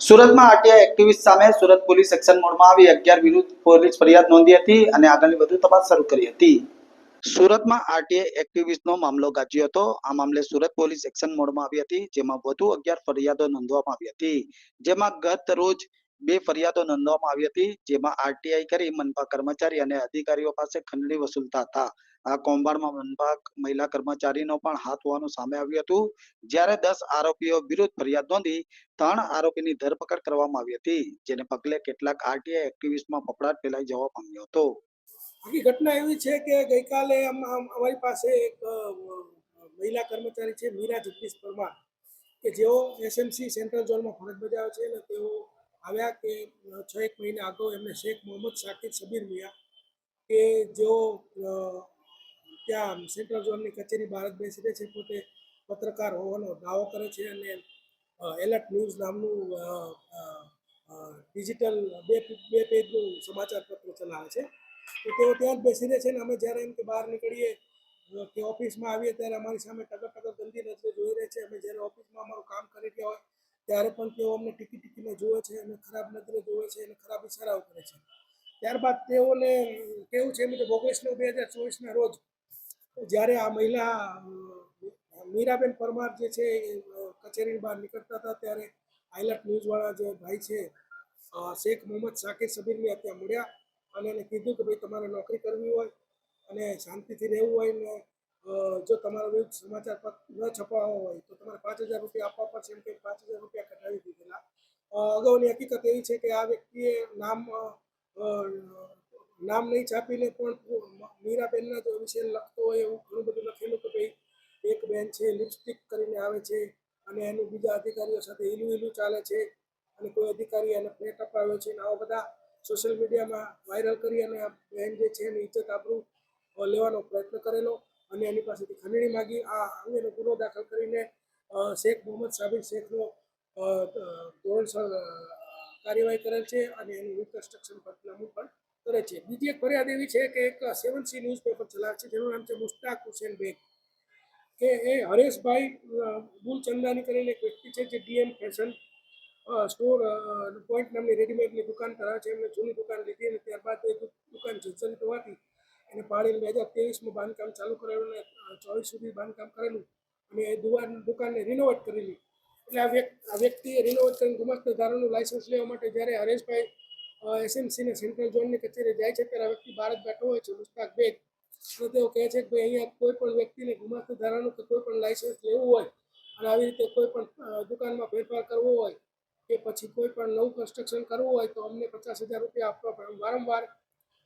સુરતમાં RTI activist સામે Surat police action મોડમાં આવી અગિયાર વિરુદ્ધ પોલીસ ફરિયાદ નોંધી હતી અને આગળની વધુ તપાસ શરૂ કરી હતી. સુરતમાં આરટીઆઈ એક્ટિવિસ્ટનો મામલો ગાજ્યો હતો. આ મામલે સુરત પોલીસ એક્શન મોડમાં આવી હતી, જેમાં વધુ અગિયાર ફરિયાદો નોંધવામાં આવી હતી, જેમાં ગત રોજ બે ફરિયાદો નોંધવામાં આવી હતી, જેમાં આરટીઆઈ કરી મનપા કર્મચારી અને અધિકારીઓ પાસે ખંડણી વસૂલતા હતા. આ કૌભાંડમાં મનપા મહિલા કર્મચારીનો પણ હાથ હોવાનું સામે આવ્યું હતું. જ્યારે દસ આરોપીઓ વિરુદ્ધ ફરિયાદ નોંધી, ત્રણ આરોપીની ધરપકડ કરવામાં આવી હતી, જેને પગલે કેટલાક આરટીઆઈ એક્ટિવિસ્ટમાં ફફડાટ ફેલાઈ જવા પામ્યો હતો. આખી ઘટના એવી છે કે ગઈકાલે અમ- અમ- અમારી પાસે એક મહિલા કર્મચારી છે, મીરા જગદીશ પરમાર, કે જેઓ એસએમસી સેન્ટ્રલ ઝોનમાં ફરજ બજાવે છે અને તેઓ આવ્યા કે છ એક મહિના અગાઉ એમને શેખ મોહમ્મદ શાકિર સબીર મિયા કે જેઓ ત્યાં સેન્ટ્રલ ઝોનની કચેરી ભારત બેસી છે, પોતે પત્રકાર હોવાનો દાવો કરે છે અને એલર્ટ ન્યૂઝ નામનું ડિજિટલ બે બે પેજનું સમાચાર પત્ર ચલાવે છે. તો તેઓ ત્યાં જ બેસી રહે છે ને અમે જ્યારે એમ કે બહાર નીકળીએ કે ઓફિસમાં આવીએ ત્યારે અમારી સામે ટગર ટગર ગંદી નજરે જોઈ રહે છે. અમે જ્યારે ઓફિસમાં અમારું કામ કરી રહ્યા હોય ત્યારે પણ તેઓ અમને ટીકી ટીકીને જુએ છે અને ખરાબ નજરે જુએ છે અને ખરાબ ઇશારાઓ કરે છે. ત્યારબાદ તેઓને કેવું છે મુજબ ઓગણીસ નવ બે હજાર ચોવીસના રોજ જ્યારે આ મહિલા મીરાબેન પરમાર જે છે અ, બહાર નીકળતા હતા ત્યારે આઈલટ ન્યૂઝવાળા જે ભાઈ છે શેખ મોહમ્મદ શાકિર સબીરને ત્યાં મળ્યા અને એને કીધું કે ભાઈ તમારે નોકરી કરવી હોય અને શાંતિથી રહેવું હોય ને જો તમારા વિરુદ્ધ સમાચાર ન છપાવવા હોય તો તમારે પાંચ હજાર રૂપિયા આપવા પડશે એમ કે પાંચ હજાર રૂપિયા કઢાવી દીધેલા. અગાઉની હકીકત એવી છે કે આ વ્યક્તિએ નામ નામ નહીં છાપીને પણ મીરાબેનના જો વિશે લખતો હોય એવું ઘણું બધું લખેલું કે ભાઈ, એક બેન છે, લિપસ્ટિક કરીને આવે છે અને એનું બીજા અધિકારીઓ સાથે હીલું હીલું ચાલે છે અને કોઈ અધિકારી એને ફ્લેટ અપાવ્યો છે અને આવા બધા સોશિયલ મીડિયામાં વાયરલ કરી અને આ બેન જે છે એની ઇજ્જત આપણું લેવાનો પ્રયત્ન કરેલો. અને એની પાસેથી ખંડણી માગી. આ અંગેનો ગુનો દાખલ કરીને શેખ મોહમ્મદ સાબિર શેખનો ધોરણસર કાર્યવાહી કરેલ છે અને એનું રિકન્સ્ટ્રક્શન પંચનામું પણ કરે છે. બીજી એક ફરિયાદ એવી છે કે એક સેવન સી ન્યૂઝપેપર ચલાવે છે, જેનું નામ છે મુસ્તાક હુસેન બેગ. કે એ હરેશભાઈ ગુલચંદાની કરીને એક વ્યક્તિ છે જે ડીએમ ફેશન સ્ટોર પોઈન્ટ નામની રેડીમેડની દુકાન કરાવે છે. એમને જૂની દુકાન લીધી અને ત્યારબાદ એ દુકાન જર્જરિત હોવાથી એને પાડીને બે હજાર ત્રેવીસમાં બાંધકામ ચાલુ કરેલું અને ચોવીસ સુધી બાંધકામ કરેલું અને એ દુકાન, દુકાનને રિનોવેટ કરેલી. એટલે આ વ્યક્તિ, આ વ્યક્તિએ રિનોવેટ કરીને ગુમાસ્તા ધારાનું લાયસન્સ લેવા માટે જ્યારે હરેશભાઈ એસએમસીને સેન્ટ્રલ ઝોનની કચેરી જાય છે, ત્યારે આ વ્યક્તિ બહાર જ બેઠો હોય છે, મુસ્તાક બેગ. અને તેઓ કહે છે કે ભાઈ, અહીંયા કોઈ પણ વ્યક્તિને ગુમાસ્તા ધારાનું કે કોઈ પણ લાયસન્સ લેવું હોય અને આવી રીતે કોઈ પણ દુકાનમાં ફેરફાર કરવો હોય કે પછી કોઈ પણ નવું કન્સ્ટ્રક્શન કરવું હોય તો અમને પચાસ હજાર રૂપિયા આપવા પડે. વારંવાર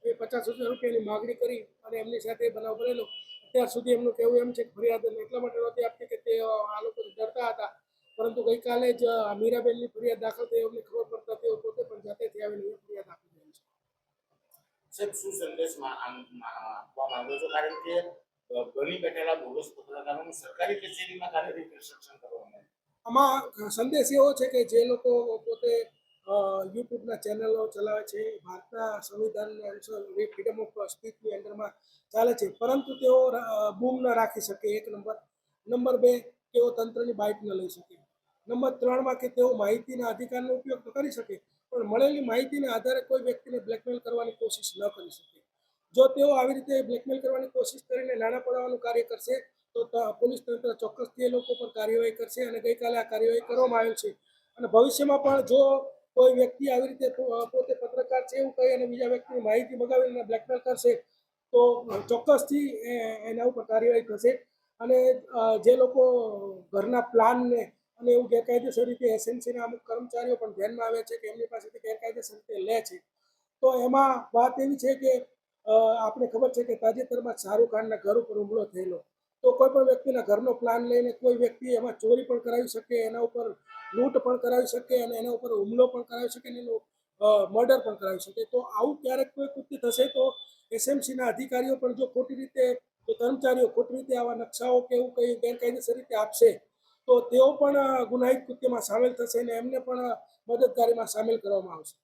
એ પચાસ હજાર રૂપિયાની માગણી કરી અને એમની સાથે બનાવ બનેલો. અત્યાર સુધી એમનું કહેવું એમ છે કે ફરિયાદ એટલા માટે નહોતી આપતી કે તે આ લોકો ડરતા હતા. પરંતુ ગઈકાલે જ મીરાબેનની ફરિયાદ દાખલ થઈ એમને ખબર પડતા તેઓ પોતે પણ જાતેથી આવીને એ ફરિયાદ આપી દે છે. સાહેબ શું સંદેશમાં આમ આપવા માંગો છો? કારણ કે બની બેઠેલા બોગસ પત્રકારોનું સરકારી કચેરીમાં કાર્ય રિકન્સ્ટ્રક્શન કરવામાં આમાં સંદેશ એવો છે કે જે લોકો પોતે યુટ્યુબના ચેનલો ચલાવે છે, ભારતના સંવિધાનને અનુસાર ફ્રીડમ ઓફ સ્પીચની અંડરમાં ચાલે છે. પરંતુ તેઓ બૂમ ન રાખી શકે. એક નંબર. નંબર બે, તેઓ તંત્રની બાઇટ ન લઈ શકે. નંબર ત્રણમાં કે તેઓ માહિતીના અધિકારનો ઉપયોગ તો કરી શકે, પણ મળેલી માહિતીના આધારે કોઈ વ્યક્તિને બ્લેકમેલ કરવાની કોશિશ ન કરી શકે. જો તેઓ આવી રીતે બ્લેકમેલ કરવાની કોશિશ કરીને નાના પડાવવાનું કાર્ય કરશે તો, પોલીસ તંત્ર ચોક્કસથી એ લોકો પર કાર્યવાહી કરશે અને ગઈકાલે આ કાર્યવાહી કરવામાં આવેલ છે. અને ભવિષ્યમાં પણ જો કોઈ વ્યક્તિ આવી રીતે પોતે પત્રકાર છે એવું કહી અને બીજા વ્યક્તિની માહિતી મગાવીને બ્લેકમેલ કરશે, તો ચોક્કસથી એના ઉપર કાર્યવાહી થશે. અને જે લોકો ઘરના પ્લાનને અને એવું ગેરકાયદેસર રીતે એસએમસીના અમુક કર્મચારીઓ પણ ધ્યાનમાં આવે છે કે એમની પાસેથી ગેરકાયદેસર રીતે લે છે. તો એમાં વાત એવી છે કે આપણે ખબર છે કે તાજેતરમાં શાહરૂખ ખાનના ઘર ઉપર હુમલો થયેલો. તો કોઈ પણ વ્યક્તિના ઘરનો પ્લાન લઈને કોઈ વ્યક્તિ એમાં ચોરી પણ કરાવી શકે, એના ઉપર લૂંટ પણ કરાવી શકે અને એના ઉપર હુમલો પણ કરાવી શકે અને એનું મર્ડર પણ કરાવી શકે. તો આવું ક્યારેક કોઈ કૃત્ય થશે તો એસએમસીના અધિકારીઓ પણ જો ખોટી રીતે, જો કર્મચારીઓ ખોટી રીતે આવા નકશાઓ કે એવું કંઈ ગેરકાયદેસર રીતે આપશે, તો તેઓ પણ ગુનાહિત કૃત્યમાં સામેલ થશે અને એમને પણ મદદગારીમાં સામેલ કરવામાં આવશે.